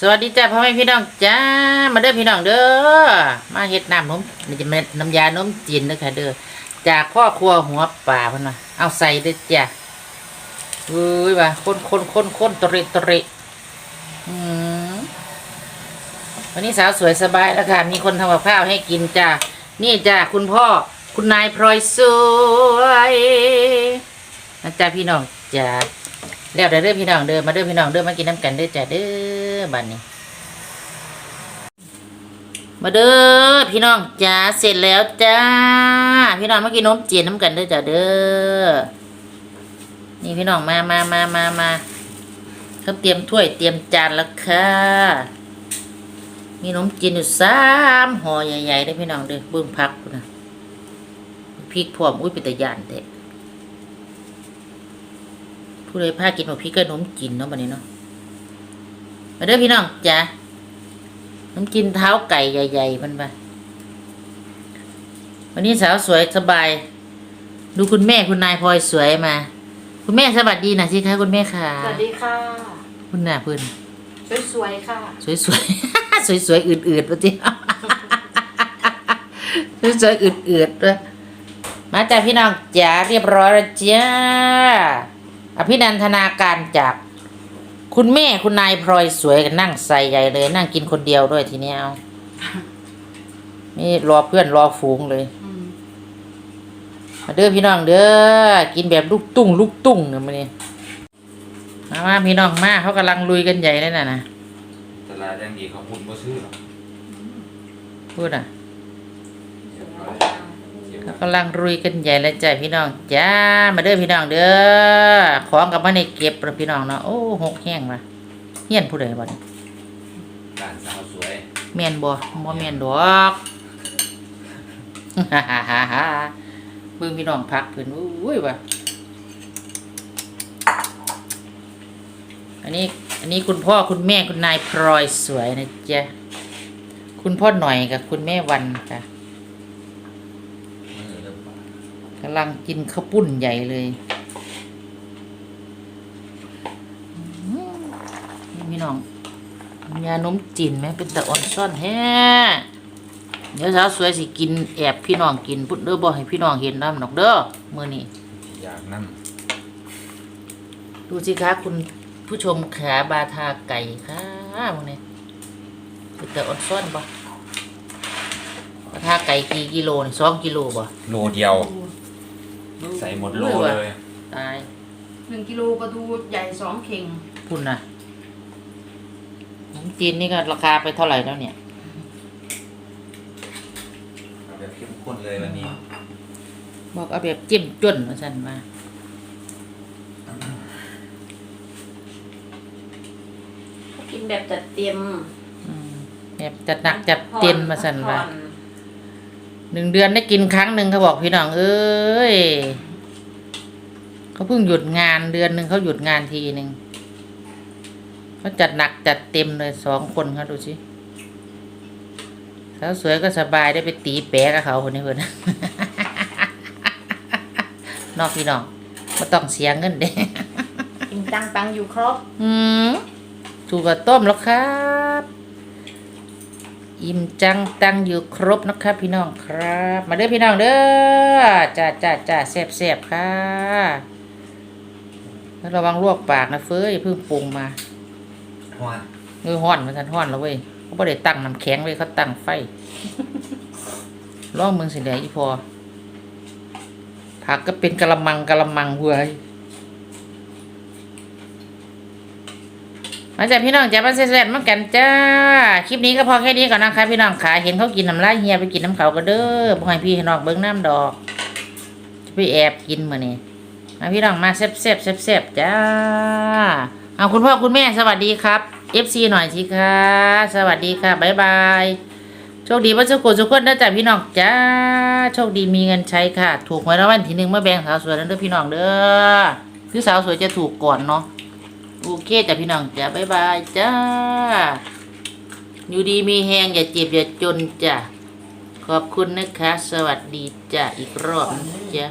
สวัสดีจ้าพ่อแม่พี่น้องจ้ามาเด้อพี่น้องเด้อมาเฮ็ดน้ำนมนี่จะเป็นน้ำยานมจีนเด้อค่ะเด้อจากพ่อครัวหัวป่าพ่นว่าเอาใส่เด้อจ้าเอ้ยว่าคนคนคนคนตริตริอืมวันนี้สาวสวยสบายแล้วค่ะ มีคนทำกับข้าวให้กินจ้านี่จ้าคุณพ่อคุณนายพลอยสวยนะจ้าพี่น้องจ้าแล้วเด้อพี่น้องเด้อมาเด้อพี่น้องเด้อมากินน้ำกันเด้อจ้าเด้อ บัดนี้ มาเด้อพี่น้องจ้าเสร็จแล้วจ้า พี่น้องเมากินนมจีนน้ำกันเด้อจ้าเด้อ นี่พี่น้องมามามามามาเขาเตรียมถ้วยเตรียมจานแล้วค่ะ มีนมจีนอยู่สามห่อใหญ่ๆเด้พี่น้องเด้อเบื้องพักนะพริกพร้อมอุ้ยเป็นตะยานเด้ผู้ใดพากินหมกพริกก็นมกินเนาะบัดนี้เนาะ มาเด้อพี่น้องจ้ะนมกินเท้าไก่ใหญ่ๆมันไปวันนี้สาวสวยสบาย ดูคุณแม่คุณนายพลอยสวยมา คุณแม่สวัสดีหน่อยสิคะคุณแม่ค่ะ สวัสดีค่ะ คุณน่ะเพื่อนสวยๆค่ะ สวยสวยสวยสวยๆอืดๆปะจิสวยสวยๆอืดๆด้วยมาจากพี่น้องจ๋าเรียบร้อยแล้วจ้าอภินันทนาการจาก คุณแม่คุณนายพลอยสวยกันนั่งใส่ใหญ่เลย นั่งกินคนเดียวด้วยทีนี้เอานี่รอเพื่อนรอฝูงเลยอืมมาเด้อพี่น้องเด้อกินแบบลูกตุ้งลูกตุ้งเนี่ยมันนี่มามาพี่น้องมาเขากำลังลุยกันใหญ่เลยน่ะนะตลาดยังดีเขาพูดบ่ซื้อหรอกพูดอะ เรียบร้อยเรียบร้ เขา อย กำลังลุยกันใหญ่เลยจ้ะพี่น้องจ้ามาเด้อพี่น้องเด้อของกับมาในเก็บเด้อพี่น้องเนาะโอ้หกแห้งว่ะเฮียนผู้ใดบ่เนี่ยร้านสาวสวยแม่นบ่บ่แม่นดอกเบิ่งพี่น้องพักเพิ่นอุ้ยว่ะอันนี้อันนี้คุณพ่อคุณแม่คุณนายพลอยสวยนะจ๊ะคุณพ่อหน่อยกับคุณแม่วันค่ะ มือเริ่มปาก กำลังกินข้าวปุ้นใหญ่เลยอืมนี่พี่น้องยานมจีนไหมเป็นตะอ่อนซ่อนแฮ่เดี๋ยวสาวสวยสิกินแอบพี่น้องกินพุ่นเด้อบ่ให้พี่น้องเห็นน้ำหนอกเด้อมื้อนี้อยากนั่งดูสิคะคุณผู้ชมขาบาทาไก่ค่ะมื้อนี้เป็นตะอ่อนซ่อนบ่บาทาไก่กี่กิโลนี่สองกิโลบ่โลเดียว ใส่หมดโลอุ้ว่ะเลยตายหนึ่งกิโลปลาทูใหญ่สองเข่งพุ่นนะขนมจีนนี่ก็ราคาไปเท่าไหร่แล้วเนี่ยเอาแบบเข้มข้นเลยวันนี้บอกเอาแบบจิ้มจนมาสั่นมากินแบบจัดเตรียมอืมแบบจัดหนักจัดเต็มมาสั่นว่าผ่อน หนึ่งเดือนได้กินครั้งหนึ่งเขาบอกพี่น้องเอ้ยเขาเพิ่งหยุดงานเดือนหนึ่งเขาหยุดงานทีหนึ่งเขาจัดหนักจัดเต็มเลยสองคนเขาดูสิสาวสวยก็สบายได้ไปตีแปะกับเขาคนนี้เพื่อนนอกพี่น้องก็ต้องเสียเงินเด้กินตังตังอยู่ครบ อืมถูกกับต้มแล้วครับ อิ่มจังตังอยู่ครบนะครับพี่น้องครับ มาเด้อพี่น้องเด้อจ้าจ้าจ้าแซ่บแซ่บค่ะแล้วระวังลวกปากนะเฟ้ยอย่าเพิ่งปรุงมาหวานเงยห้อนมันทันห้อนแล้วเว้ยเขาไม่ได้ตั้งน้ำแข็งเลยเขาตั้งไฟลองมึงสิเหลืออีพอผักก็เป็นกะละมังกะละมังเว้ย มาจากพี่น้องจ้าบ้านแซ่บๆมากันจ้า คลิปนี้ก็พอแค่นี้ก่อนนะคะพี่น้องขาเห็นเขากินน้ำลายเฮียไปกินน้ำเขาก็เด้อบ่ให้พี่ให้น้องเบิ้งน้ำดอกจะไปแอบกินมาเนี่ยมาพี่น้องมาแซ่บๆแซ่บๆจ้า เอาคุณพ่อคุณแม่สวัสดีครับ FC หน่อยสิคะสวัสดีค่ะบ๊ายบายโชคดีว่าสุขสุขคนนะจ้าพี่น้องจ้า โชคดีมีเงินใช้ค่ะ ถูกหวยรางวัลที่หนึ่งเมาแบ่งสาวสวยนั่นเด้อพี่น้องเด้อคือสาวสวยจะถูกก่อนเนาะ โอเคจ้ะพี่น้องจ้ะบ๊ายบายจ้า อยู่ดีมีแหงอย่าเจ็บอย่าจนจ้ะ ขอบคุณนะคะ สวัสดีจ้ะ อีกรอบจ้ะ